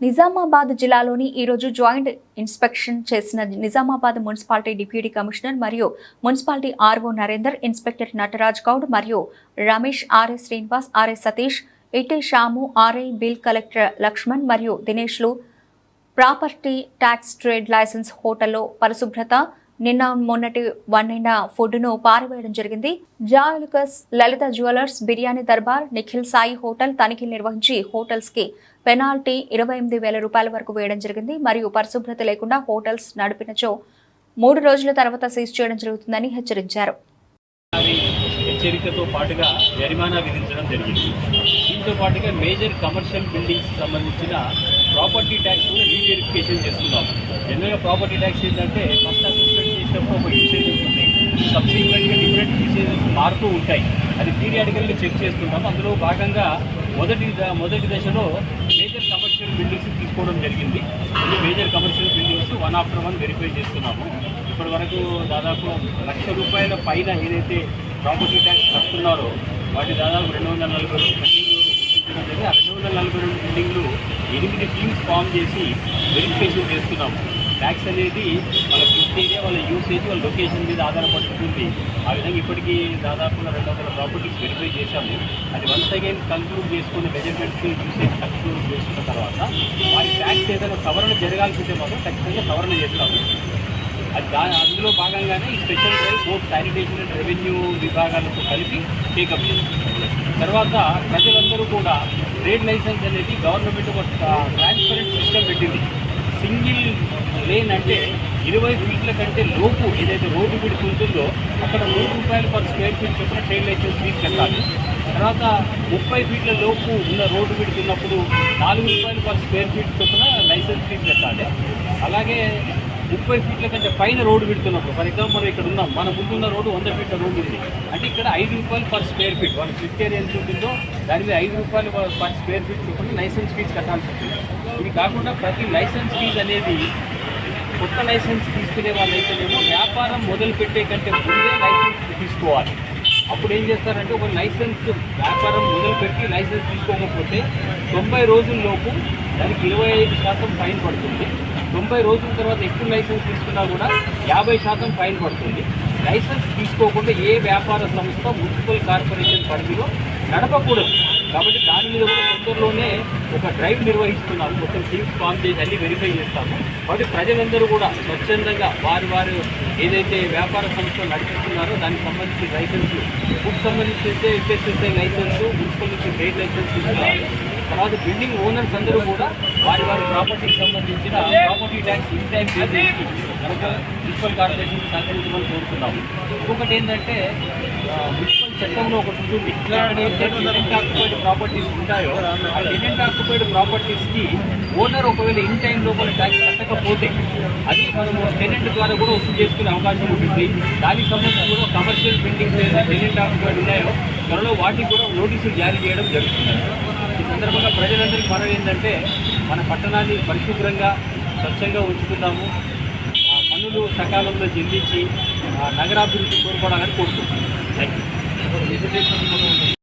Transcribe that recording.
నిజామాబాద్ జిల్లాలోని ఈరోజు joint inspection చేసిన నిజామాబాద్ మున్సిపాలిటీ డిప్యూటీ కమిషనర్ మరియు municipality RO Narender inspector Nataraj Goud మరియు రమేష్ ఆర్ఎస్ శ్రీనివాస్ ఆర్ఎస్ సతీష్ ఇటే షాము ఆర్ఐ బిల్ కలెక్టర్ లక్ష్మణ్ మరియు దినేష్లు ప్రాపర్టీ ట్యాక్స్ ట్రేడ్ లైసెన్స్ హోటల్లో పరిశుభ్రత నిన్న మొన్నటి వండిన ఫుడ్ను పారవేయడం జరిగింది. జాయులుకస్ లలిత జ్యువెలర్స్ బిర్యానీ దర్బార్ నిఖిల్ సాయి హోటల్ తనిఖీలు నిర్వహించి హోటల్స్కి పెనాల్టీ ఇరవై ఎనిమిది వేల రూపాయల వరకు వేయడం జరిగింది. మరియు పరిశుభ్రత లేకుండా హోటల్స్ నడిపినచో మూడు రోజుల తర్వాత సీజ్ చేయడం జరుగుతుందని హెచ్చరించారు. హెచ్చరికతో పాటుగా జరిమానా విధించడం జరిగింది. దీంతో పాటుగా మేజర్ కమర్షియల్ బిల్డింగ్స్ సంబంధించిన ప్రాపర్టీ ట్యాక్స్ కూడా రీవెరిఫికేషన్ చేస్తున్నాం. జనరల్గా ప్రాపర్టీ ట్యాక్స్ ఏంటంటే ఫస్ట్ అసెస్మెంట్ ఒక యూసేజ్ ఉంటుంది సబ్సిక్వెంట్గా డిఫరెంట్ యూసేజెస్ మారుతూ ఉంటాయి. అది పీరియాడికల్గా చెక్ చేస్తున్నాం అందులో భాగంగా మొదటి ద- మొదటి దశలో మేజర్ కమర్షియల్ బిల్డింగ్స్ తీసుకోవడం జరిగింది. ఇది major commercial buildings one after one verify చేస్తున్నాము. ఇప్పటి వరకు దాదాపు లక్ష రూపాయల పైన ఏదైతే ప్రాపర్టీ ట్యాక్స్ కడుతున్నారో వాటి దాదాపు రెండు వందల నలభై రెండు జరిగింది. ఆ రెండు వందల నలభై రెండు బిల్డింగ్లు ఎనిమిది టీమ్స్ ఫామ్ చేసి వెరిఫికేషన్ చేస్తున్నాము. ట్యాక్స్ అనేది మన ఫిఫ్త్ ఏరియా వాళ్ళ యూసేజ్ వాళ్ళ లొకేషన్ మీద ఆధారపడుతుంది. ఆ విధంగా ఇప్పటికీ దాదాపుగా రెండు వందల ప్రాపర్టీస్ వెరిఫై చేశాము. అది వన్స్ అగైన్ కన్క్లూడ్ చేసుకుని మెజర్మెంట్స్ యూసేజ్ కన్క్లూడ్ చేసుకున్న తర్వాత వారి ట్యాక్స్ ఏదైనా సవరణ జరగాల్సిందే మాత్రం ఖచ్చితంగా సవరణ చేస్తాము. అది దా అందులో భాగంగానే ఈ special drive board sanitation and revenue విభాగాలతో కలిపి టేకప్ చేస్తాం తర్వాత ప్రజలందరూ కూడా ట్రేడ్ లైసెన్స్ అనేది గవర్నమెంట్ ఒక ట్రాన్స్పరెంట్ సిస్టమ్ పెట్టింది. సింగిల్ లేన్ అంటే ఇరవై ఫీట్ల కంటే లోపు ఏదైతే రోడ్డు విడిచి ఉంటుందో అక్కడ నూరు రూపాయలు పర్ స్క్వేర్ ఫీట్ చొప్పున ట్రైన్ లైసెన్స్ ఫీజు కట్టాలి. తర్వాత ముప్పై ఫీట్ల లోపు ఉన్న రోడ్డు విడుతున్నప్పుడు నాలుగు రూపాయలు పర్ స్క్వేర్ ఫీట్ చొప్పున లైసెన్స్ ఫీజు కట్టాలి. అలాగే ముప్పై ఫీట్ల కంటే పైన రోడ్డు పెడుతున్నప్పుడు ఫర్ ఎగ్జాంపుల్ మనం ఇక్కడ ఉన్నాం మన ముందున్న రోడ్డు వంద ఫీట్ల రోడ్డు ఉంది. అంటే ఇక్కడ ఐదు రూపాయలు పర్ స్క్వేర్ ఫీట్ వాళ్ళ ఫిఫ్త్ ఏరియా ఎంత ఉంటుందో దాని మీద ఐదు రూపాయలు పర్ స్క్వేర్ ఫీట్ చొప్పున లైసెన్స్ ఫీజు కట్టాల్సి ఉంటుంది ఇది కాకుండా ప్రతి లైసెన్స్ ఫీజు అనేది కొత్త లైసెన్స్ తీసుకునే వాళ్ళైతేనేమో వ్యాపారం మొదలుపెట్టే కంటే ముందే లైసెన్స్ తీసుకోవాలి. అప్పుడు ఏం చేస్తారంటే ఒక లైసెన్స్ వ్యాపారం మొదలుపెట్టి లైసెన్స్ తీసుకోకపోతే తొంభై రోజుల్లోపు దానికి ఇరవై ఐదు శాతం ఫైన్ పడుతుంది. తొంభై రోజుల తర్వాత ఎక్కువ లైసెన్స్ తీసుకున్నా కూడా యాభై శాతం ఫైన్ పడుతుంది. లైసెన్స్ తీసుకోకుండా ఏ వ్యాపార సంస్థ మున్సిపల్ కార్పొరేషన్ పరిధిలో నడపకూడదు. కాబట్టి దాని మీద కూడా తొందరలోనే ఒక డ్రైవ్ నిర్వహిస్తున్నాము మొత్తం టీమ్స్ ఫామ్ చేసి అన్ని వెరిఫై చేస్తాము కాబట్టి ప్రజలందరూ కూడా స్వచ్ఛందంగా వారి వారు ఏదైతే వ్యాపార సంస్థలు నడిపిస్తున్నారో దానికి సంబంధించి లైసెన్స్ బుక్ సంబంధించి అయితే ఎఫ్ఎస్ఎస్ఐ లైసెన్స్ మున్సిపల్ నుంచి ట్రేడ్ లైసెన్స్ ఇస్తున్నారు తర్వాత బిల్డింగ్ ఓనర్స్ అందరూ కూడా వారి వారి ప్రాపర్టీకి సంబంధించిన ప్రాపర్టీ ట్యాక్స్ ఇన్ టైం కనుక మున్సిపల్ కార్పొరేషన్ సహకరించమని కోరుతున్నాము. ఇంకొకటి ఏంటంటే మున్సిపల్ చట్టంలో ఒకటి ఉంటుంది. ఆక్యుపైడ్ ప్రాపర్టీస్ ఉంటాయో ఆ డిజెంట్ ఆక్యుపైడ్ ప్రాపర్టీస్కి ఓనర్ ఒకవేళ ఇన్ టైం లోపల ట్యాక్స్ కట్టకపోతే అది మనము టెనెంట్ ద్వారా కూడా వసూలు చేసుకునే అవకాశం ఉంటుంది. దానికి సంబంధించి కూడా కమర్షియల్ బిల్డింగ్స్ ఏదైతే టెనెంట్ ఆక్యుపైడ్ ఉన్నాయో త్వరలో వాటికి కూడా నోటీసులు జారీ చేయడం జరుగుతుంది. సందర్భంగా ప్రజలందరికీ మనం ఏంటంటే మన పట్టణాన్ని పరిశుభ్రంగా స్వచ్ఛంగా ఉంచుకుందాము. ఆ సకాలంలో చెల్లించి ఆ నగరాభివృద్ధి కోరుకోవడానికి కోరుకుంటున్నాం. Thank you